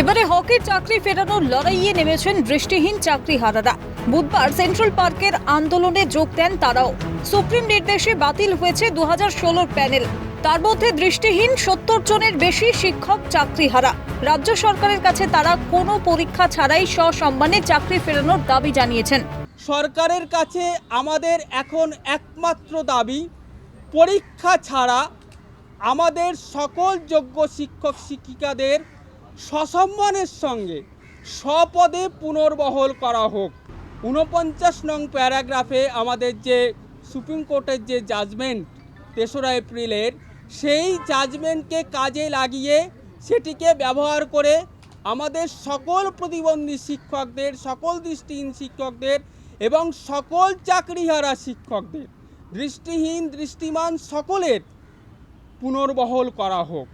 এবারে হকির চাকরি ফেরানোর লড়াইয়ে নেমেছেন দৃষ্টিহীন চাকরিহারারা। বুধবার সেন্ট্রাল পার্কের আন্দোলনে যোগ দেন তারাও। সুপ্রিম নির্দেশে বাতিল হয়েছে দু হাজার প্যানেল। তার মধ্যে দৃষ্টিহীন সত্তর জনের বেশি শিক্ষক চাকরিহারা। রাজ্য সরকারের কাছে তারা কোনো পরীক্ষা ছাড়াই সসম্মানে চাকরি ফেরানোর দাবি জানিয়েছেন। সরকারের কাছে আমাদের এখন একমাত্র দাবি, পরীক্ষা ছাড়া আমাদের সকল যোগ্য শিক্ষক শিক্ষিকাদের সসম্মানের সঙ্গে স্বপদে পুনর্বহল করা হোক। ঊনপঞ্চাশ নং প্যারাগ্রাফে আমাদের যে সুপ্রিম কোর্টের যে জাজমেন্ট তেসরা এপ্রিলের, সেই জাজমেন্টকে কাজে লাগিয়ে সেটিকে ব্যবহার করে আমাদের সকল প্রতিবন্ধী শিক্ষকদের, সকল দৃষ্টিহীন শিক্ষকদের এবং সকল চাকরিহারা শিক্ষকদের দৃষ্টিহীন, দৃষ্টিমান সকলের পুনর্বহল করা হোক।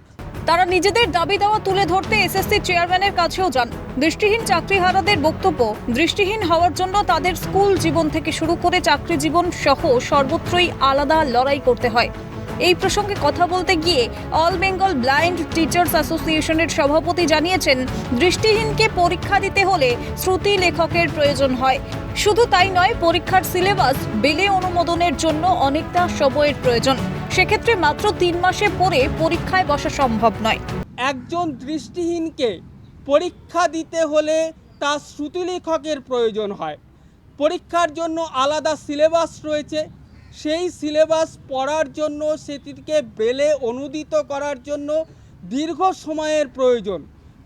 তারা নিজেদের দাবি দেওয়া তুলে ধরতে এসএসসি চেয়ারম্যানের কাছেও যান। দৃষ্টিহীন চাকরিহারাদের বক্তব্য, দৃষ্টিহীন হওয়ার জন্য তাদের স্কুল জীবন থেকে শুরু করে চাকরি জীবন সহ সর্বত্রই আলাদা লড়াই করতে হয়। এই প্রসঙ্গে কথা বলতে গিয়ে অল বেঙ্গল ব্লাইন্ড টিচার্স অ্যাসোসিয়েশনের সভাপতি জানিয়েছেন, দৃষ্টিহীনকে পরীক্ষা দিতে হলে শ্রুতি লেখকের প্রয়োজন হয়। শুধু তাই নয়, পরীক্ষার সিলেবাস, বেলে অনুমোদনের জন্য অনেকটা সময়ের প্রয়োজন। সেক্ষেত্রে মাত্র তিন মাসে পরে পরীক্ষায় বসা সম্ভব নয়। একজন দৃষ্টিহীনকে পরীক্ষা দিতে হলে তার শ্রুতিলেখকের প্রয়োজন হয়। পরীক্ষার জন্য আলাদা সিলেবাস রয়েছে। সেই সিলেবাস পড়ার জন্য সেটিকে বেলে অনুদিত করার জন্য দীর্ঘ সময়ের প্রয়োজন।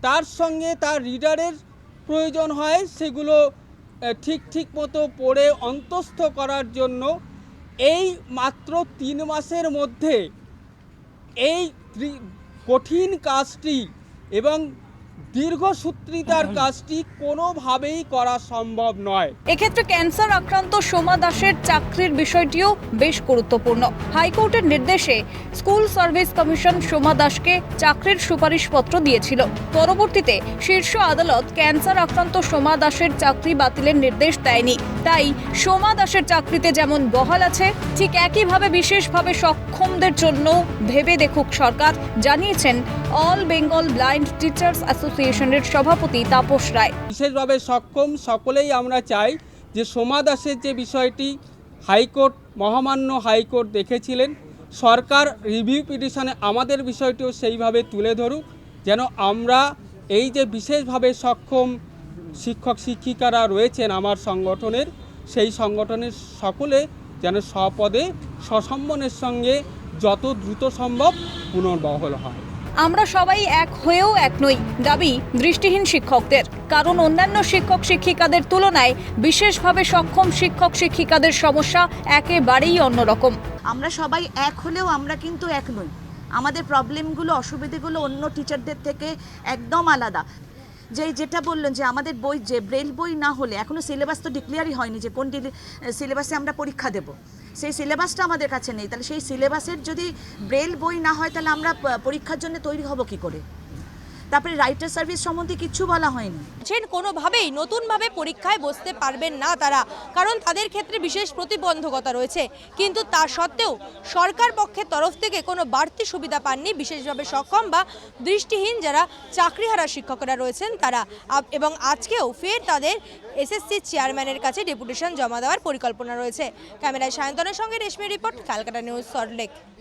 তার সঙ্গে তার রিডারের প্রয়োজন হয়, সেগুলো ঠিক ঠিক মতো পড়ে অন্তস্থ করার জন্য এই মাত্র তিন মাসের মধ্যে এই কঠিন কাজটি এবং দীর্ঘসূত্রিতার কাজটি কোনোভাবেই করা সম্ভব নয়। এক্ষেত্রে ক্যান্সার আক্রান্ত সোমা দাসের চাকরির বিষয়টিও বেশ গুরুত্বপূর্ণ। হাইকোর্টের নির্দেশে স্কুল সার্ভিস কমিশন সোমা দাসকে চাকরির সুপারিশপত্র দিয়েছিল। পরবর্তীতে শীর্ষ আদালত ক্যান্সার আক্রান্ত সোমা দাসের চাকরি বাতিলের নির্দেশ দেয়নি। তাই সোমা দাসের চাকরিতে যেমন বহাল আছে, ঠিক একইভাবে বিশেষভাবে সক্ষমদের জন্য ভেবে দেখুক সরকার, জানিয়েছেন অল বেঙ্গল ব্লাইন্ড টিচার্স অ্যাসোসিয়েশনের সভাপতি তাপস রায়। বিশেষভাবে সক্ষম সকলেই আমরা চাই যে সোমা দাসের যে বিষয়টি হাইকোর্ট, মহামান্য হাইকোর্ট দেখেছিলেন, সরকার রিভিউ পিটিশনে আমাদের বিষয়টিও সেইভাবে তুলে ধরুক, যেন আমরা এই যে বিশেষভাবে সক্ষম শিক্ষক শিক্ষিকারা রয়েছেন আমার সংগঠনের, সেই সংগঠনের সকলে যেন স্বপদে, সসম্মানের সঙ্গে যত দ্রুত সম্ভব পুনর্বহল হয়। আমরা সবাই এক হয়েও এক নই, দাবি দৃষ্টিহীন শিক্ষকদের। কারণ অন্যান্য শিক্ষক শিক্ষিকাদের তুলনায় বিশেষভাবে সক্ষম শিক্ষক শিক্ষিকাদের সমস্যা একেবারেই অন্যরকম। আমরা সবাই এক হলেও আমরা কিন্তু এক নই। আমাদের প্রবলেমগুলো অসুবিধেগুলো অন্য টিচারদের থেকে একদম আলাদা। যে যেটা বললেন যে আমাদের বই যে ব্রেল বই না হলে এখনও সিলেবাস তো ডিক্লিয়ারই হয়নি যে কোন সিলেবাসে আমরা পরীক্ষা দেব। সেই সিলেবাসটা আমাদের কাছে নেই। তাহলে সেই সিলেবাসের যদি ব্রেল বই না হয়, তাহলে আমরা পরীক্ষার জন্য তৈরি হব কি করে? তারপরে রাইটার সার্ভিস সম্বন্ধে কিচ্ছু বলা হয়নি। বলছেন, কোনোভাবেই নতুনভাবে পরীক্ষায় বসতে পারবেন না তারা, কারণ তাদের ক্ষেত্রে বিশেষ প্রতিবন্ধকতা রয়েছে। কিন্তু তা সত্ত্বেও সরকার পক্ষের তরফ থেকে কোনো বাড়তি সুবিধা পাননি, বিশেষভাবে সক্ষম বা দৃষ্টিহীন যারা চাকরিহারা শিক্ষকরা রয়েছেন তারা। এবং আজকেও ফের তাদের এসএসসি চেয়ারম্যানের কাছে ডেপুটেশন জমা দেওয়ার পরিকল্পনা রয়েছে। ক্যামেরায় সায়ন্তনের সঙ্গে রেশমি রিপোর্ট, ক্যালকাটা নিউজ, সল্টলেক।